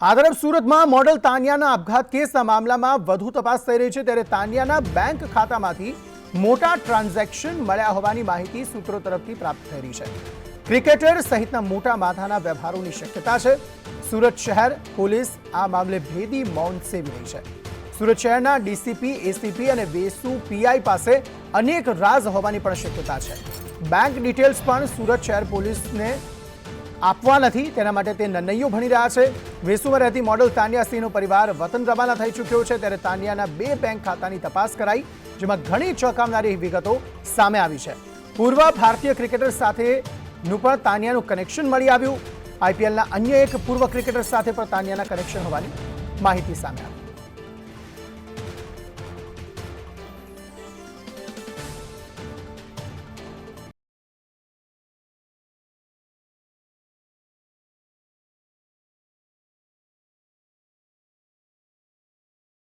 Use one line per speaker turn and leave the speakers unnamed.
આ તરફ સુરતમાં મોડલ તાનિયાના આપઘાત કેસના મામલામાં વધુ તપાસ થઈ રહી છે ત્યારે તાનિયાના બેંક ખાતામાંથી મોટા ટ્રાન્ઝેક્શન મળ્યા હોવાની માહિતી સૂત્રો તરફથી પ્રાપ્ત થઈ રહી છે. ક્રિકેટર સહિતના મોટા માથાના વ્યવહારોની શક્યતા છે. સુરત શહેર પોલીસ આ મામલે ભેદી મૌન સેવી રહી છે. સુરત શહેરના ડીસીપી, એસીપી અને વેસુ પીઆઈ પાસે અનેક રાજ હોવાની પણ શક્યતા છે. બેંક ડિટેલ્સ પણ સુરત શહેર પોલીસને આપવા નથી, તેના માટે તે નનૈયો ભણી રહ્યા છે. વેસુમાં રહેતી મોડલ તાનિયા સિંહનો પરિવાર વતન રવાના થઈ ચૂક્યો છે, ત્યારે તાનિયાના બે બેંક ખાતાની તપાસ કરાઈ, જેમાં ઘણી ચોંકાવનારી વિગતો સામે આવી છે. પૂર્વ ભારતીય ક્રિકેટર સાથેનું પણ તાનિયાનું કનેક્શન મળી આવ્યું. આઈપીએલના અન્ય એક પૂર્વ ક્રિકેટર સાથે પણ તાનિયાના કનેક્શન હોવાની માહિતી સામે આવી.